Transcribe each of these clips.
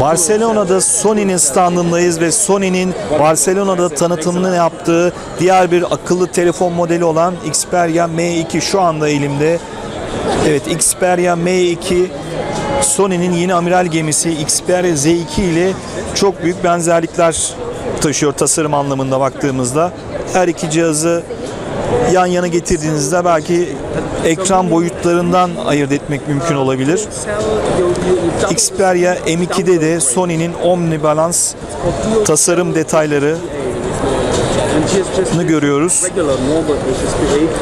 Barcelona'da Sony'nin standındayız ve Sony'nin Barcelona'da tanıtımını yaptığı diğer bir akıllı telefon modeli olan Xperia M2 şu anda elimde. Evet Xperia M2 Sony'nin yeni amiral gemisi Xperia Z2 ile çok büyük benzerlikler taşıyor tasarım anlamında baktığımızda. Her iki cihazı yan yana getirdiğinizde belki ekran boyutlarından ayırt etmek mümkün olabilir. Xperia M2'de de Sony'nin Omnibalance tasarım detayları görüyoruz.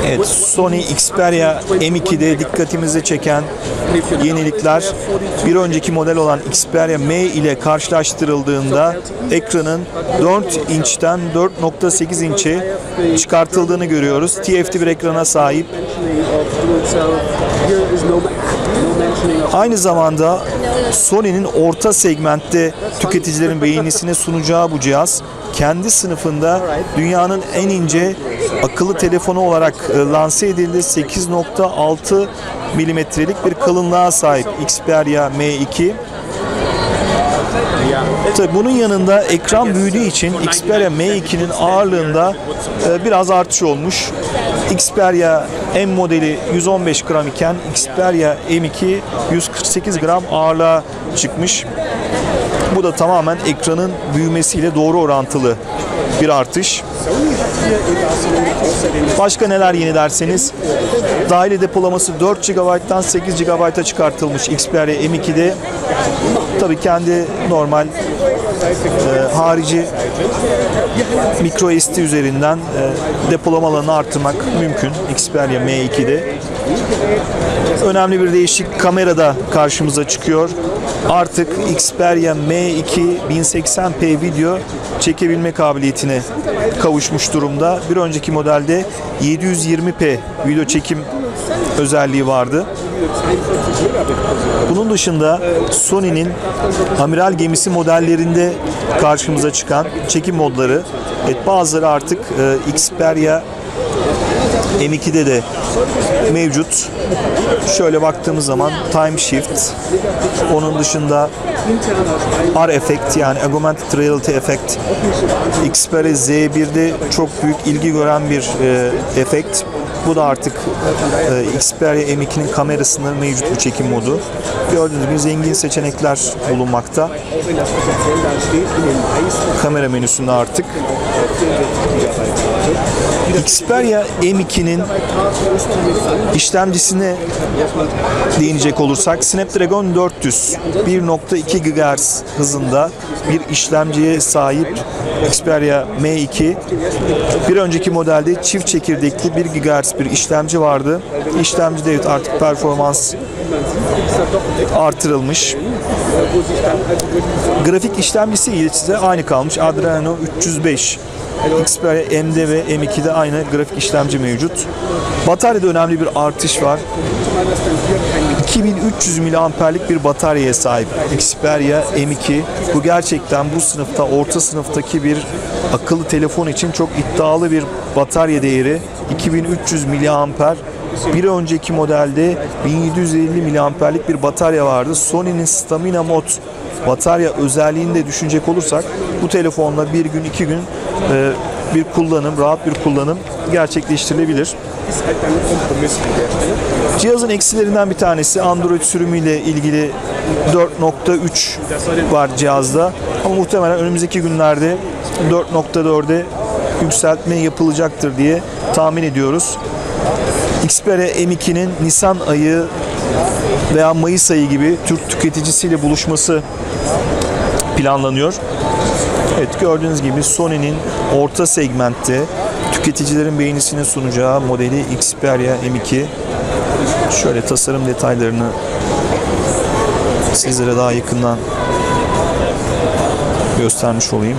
Evet, Sony Xperia M2'de dikkatimizi çeken yenilikler bir önceki model olan Xperia M ile karşılaştırıldığında ekranın 4 inçten 4.8 inçe çıkartıldığını görüyoruz. TFT bir ekrana sahip. Aynı zamanda Sony'nin orta segmentte tüketicilerin beğenisine sunacağı bu cihaz kendi sınıfında dünyanın en ince akıllı telefonu olarak e, lanse edildi. 8.6 milimetrelik bir kalınlığa sahip Xperia M2. Tabii bunun yanında ekran büyüdüğü için Xperia M2'nin ağırlığında e, biraz artış olmuş. Xperia M modeli 115 gram iken Xperia M2 148 gram ağırlığa çıkmış. Bu da tamamen ekranın büyümesiyle doğru orantılı bir artış. Başka neler yeni derseniz dahili depolaması 4 GB'dan 8 GB'a çıkartılmış Xperia M2'de. Tabii kendi normal e, harici micro SD üzerinden e, depolama alanını artırmak mümkün Xperia M2'de. Önemli bir değişik kamerada karşımıza çıkıyor. Artık Xperia M2 1080p video çekebilme kabiliyetine kavuşmuş durumda. Bir önceki modelde 720p video çekim özelliği vardı. Bunun dışında Sony'nin amiral gemisi modellerinde karşımıza çıkan çekim modları, evet bazıları artık e, Xperia M2'de de mevcut. Şöyle baktığımız zaman time shift, onun dışında R effect yani augmented reality effect Xperia Z1'de çok büyük ilgi gören bir e, efekt. Bu da artık e, Xperia M2'nin kamerasında mevcut bir çekim modu. Gördüğünüz gibi zengin seçenekler bulunmakta. Kamera menüsünde artık. Xperia M2'nin işlemcisine değinecek olursak Snapdragon 400 1.2 GHz hızında bir işlemciye sahip Xperia M2 bir önceki modelde çift çekirdekli 1 GHz bir işlemci vardı. İşlemcide evet artık performans artırılmış. Grafik işlemcisi ise aynı kalmış. Adreno 305 Xperia M'de ve M2'de aynı grafik işlemci mevcut. Bataryada önemli bir artış var. 2300 miliamperlik bir bataryaya sahip Xperia M2. Bu gerçekten bu sınıfta, orta sınıftaki bir akıllı telefon için çok iddialı bir batarya değeri. 2300 miliamper. Bir önceki modelde 1750 miliamperlik bir batarya vardı. Sony'nin Stamina Mod batarya özelliğini de düşünecek olursak bu telefonla bir gün iki gün e, bir kullanım, rahat bir kullanım gerçekleştirilebilir. Cihazın eksilerinden bir tanesi Android sürümüyle ilgili 4.3 var cihazda. Ama muhtemelen önümüzdeki günlerde 4.4'e yükseltme yapılacaktır diye tahmin ediyoruz. Xperia M2'nin Nisan ayı veya Mayıs ayı gibi Türk tüketicisiyle buluşması planlanıyor. Evet gördüğünüz gibi Sony'nin orta segmentte tüketicilerin beğenisini sunacağı modeli Xperia M2. Şöyle tasarım detaylarını sizlere daha yakından göstermiş olayım.